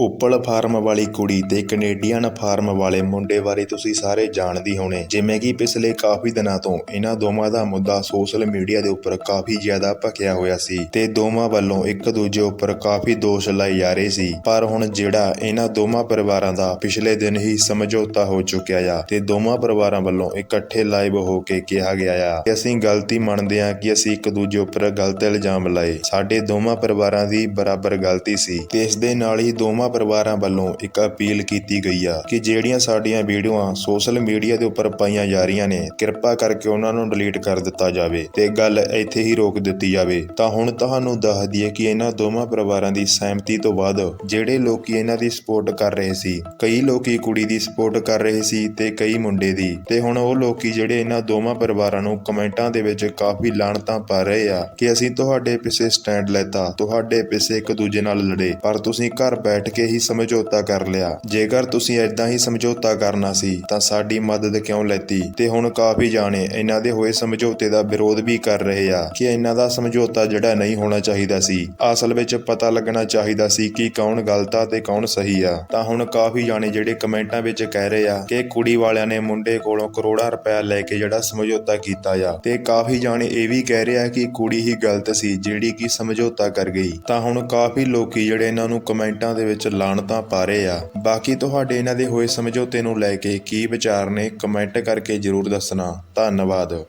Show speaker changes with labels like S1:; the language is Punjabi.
S1: ਉੱਪਲ ਫਾਰਮ ਵਾਲੀ ਕੁੜੀ ਤੇ ਕੈਨੇਡੀਅਨ ਫਾਰਮ ਵਾਲੇ ਮੁੰਡੇ ਬਾਰੇ ਤੁਸੀਂ ਸਾਰੇ ਜਾਣਦੇ ਹੋਣੇ। ਜਿਵੇਂ ਕਿ ਪਿਛਲੇ ਕਾਫੀ ਦਿਨਾਂ ਤੋਂ ਇਹਨਾਂ ਦੋਵਾਂ ਦਾ ਮੁੱਦਾ ਸੋਸ਼ਲ ਮੀਡੀਆ ਦੇ ਉੱਪਰ ਕਾਫੀ ਜ਼ਿਆਦਾ ਭਖਿਆ ਹੋਇਆ ਸੀ ਤੇ ਦੋਵਾਂ ਵੱਲੋਂ ਇੱਕ ਦੂਜੇ ਉੱਪਰ ਕਾਫੀ ਦੋਸ਼ ਲਾਏ ਜਾ ਰਹੇ ਸੀ। ਪਰ ਹੁਣ ਜਿਹੜਾ ਇਹਨਾਂ ਦੋਵਾਂ ਪਰਿਵਾਰਾਂ ਦਾ ਪਿਛਲੇ ਦਿਨ ਹੀ ਸਮਝੌਤਾ ਹੋ ਚੁੱਕਿਆ ਆ ਤੇ ਦੋਵਾਂ ਪਰਿਵਾਰਾਂ ਵੱਲੋਂ ਇਕੱਠੇ ਲਾਈਵ ਹੋ ਕੇ ਕਿਹਾ ਗਿਆ ਆ ਕਿ ਅਸੀਂ ਗਲਤੀ ਮੰਨਦੇ ਹਾਂ ਕਿ ਅਸੀਂ ਇੱਕ ਦੂਜੇ ਉੱਪਰ ਗਲਤ ਇਲਜ਼ਾਮ ਲਾਏ। ਸਾਡੇ ਦੋਵਾਂ ਪਰਿਵਾਰਾਂ ਦੀ ਬਰਾਬਰ ਗਲਤੀ ਸੀ ਤੇ ਇਸ ਦੇ ਨਾਲ ਹੀ ਦੋਵਾਂ ਪਰਿਵਾਰਾਂ ਵੱਲੋਂ ਇੱਕ ਅਪੀਲ ਕੀਤੀ ਗਈ ਆ ਕਿ ਜਿਹੜੀਆਂ ਸਾਡੀਆਂ ਵੀਡੀਓਆਂ ਸੋਸ਼ਲ ਮੀਡੀਆ ਦੇ ਉੱਪਰ ਪਾਈਆਂ ਜਾ ਰਹੀਆਂ ਨੇ, ਕਿਰਪਾ ਕਰਕੇ ਉਹਨਾਂ ਨੂੰ ਡਿਲੀਟ ਕਰ ਦਿੱਤਾ ਜਾਵੇ ਤੇ ਗੱਲ ਇੱਥੇ ਹੀ ਰੋਕ ਦਿੱਤੀ ਜਾਵੇ। ਤਾਂ ਹੁਣ ਤੁਹਾਨੂੰ ਦੱਸ ਦਈਏ ਕਿ ਇਹਨਾਂ ਦੋਵਾਂ ਪਰਿਵਾਰਾਂ ਦੀ ਸਹਿਮਤੀ ਤੋਂ ਬਾਅਦ ਜਿਹੜੇ ਲੋਕੀ ਇਹਨਾਂ ਦੀ ਸਪੋਰਟ ਕਰ ਰਹੇ ਸੀ, ਕਈ ਲੋਕੀ ਕੁੜੀ ਦੀ ਸਪੋਰਟ ਕਰ ਰਹੇ ਸੀ ਤੇ ਕਈ ਮੁੰਡੇ ਦੀ। ਤੇ ਹੁਣ ਉਹ ਲੋਕੀ ਜਿਹੜੇ ਇਹਨਾਂ ਦੋਵਾਂ ਪਰਿਵਾਰਾਂ ਨੂੰ ਕਮੈਂਟਾਂ ਦੇ ਵਿੱਚ ਕਾਫੀ ਲਾਣਤਾਂ ਪਾ ਰਹੇ ਆ ਕਿ ਅਸੀਂ ਤੁਹਾਡੇ ਪਿੱਛੇ ਸਟੈਂਡ ਲੈਤਾ, ਤੁਹਾਡੇ ਪਿੱਛੇ ਇੱਕ ਦੂਜੇ ਨਾਲ ਲੜੇ, ਪਰ ਤੁਸੀਂ ਘਰ ਬੈਠ ਕੇ ਹੀ ਸਮਝੌਤਾ ਕਰ ਲਿਆ। ਜੇਕਰ ਤੁਸੀਂ ਐਦਾਂ ਹੀ ਸਮਝੌਤਾ ਕਰਨਾ ਸੀ, ਤਾਂ ਸਾਡੀ ਮਦਦ ਕਿਉਂ ਲੈਤੀ? ਤੇ ਹੁਣ ਕਾਫੀ ਜਾਣੇ ਇਹਨਾਂ ਦੇ ਹੋਏ ਸਮਝੌਤੇ ਦਾ ਵਿਰੋਧ ਵੀ ਕਰ ਰਹੇ ਆ ਕਿ ਇਹਨਾਂ ਦਾ ਸਮਝੌਤਾ ਜਿਹੜਾ ਨਹੀਂ ਹੋਣਾ ਚਾਹੀਦਾ ਸੀ। ਅਸਲ ਵਿੱਚ ਪਤਾ ਲੱਗਣਾ ਚਾਹੀਦਾ ਸੀ ਕਿ ਕੌਣ ਗਲਤ ਆ ਤੇ ਕੌਣ ਸਹੀ ਆ। ਤਾਂ ਹੁਣ ਕਾਫੀ ਜਾਣੇ ਜਿਹੜੇ ਕਮੈਂਟਾਂ ਵਿੱਚ ਕਹਿ ਰਹੇ ਆ ਕਿ ਕੁੜੀ ਵਾਲਿਆਂ ਨੇ ਮੁੰਡੇ ਕੋਲੋਂ ਕਰੋੜਾਂ ਰੁਪਏ ਲੈ ਕੇ ਜਿਹੜਾ ਸਮਝੌਤਾ ਕੀਤਾ ਆ। ਤੇ ਕਾਫੀ ਜਾਣੇ ਇਹ ਵੀ ਕਹਿ ਰਿਹਾ ਕਿ ਕੁੜੀ ਹੀ ਗਲਤ ਸੀ ਜਿਹੜੀ ਕਿ ਸਮਝੌਤਾ ਕਰ ਗਈ। ਤਾਂ ਹੁਣ ਕਾਫੀ ਲੋਕੀ ਜਿਹੜੇ ਇਹਨਾਂ ਨੂੰ ਕਮੈਂਟਾਂ ਦੇ ਵਿੱਚ ਲਾਣਤਾਂ ਪਾ ਰਹੇ ਆ। ਬਾਕੀ ਤੁਹਾਡੇ ਇਹਨਾਂ ਦੇ ਹੋਏ ਸਮਝੌਤੇ ਨੂੰ ਲੈ ਕੇ ਕੀ ਵਿਚਾਰ ਨੇ ਕਮੈਂਟ ਕਰਕੇ ਜਰੂਰ ਦੱਸਣਾ। ਧੰਨਵਾਦ।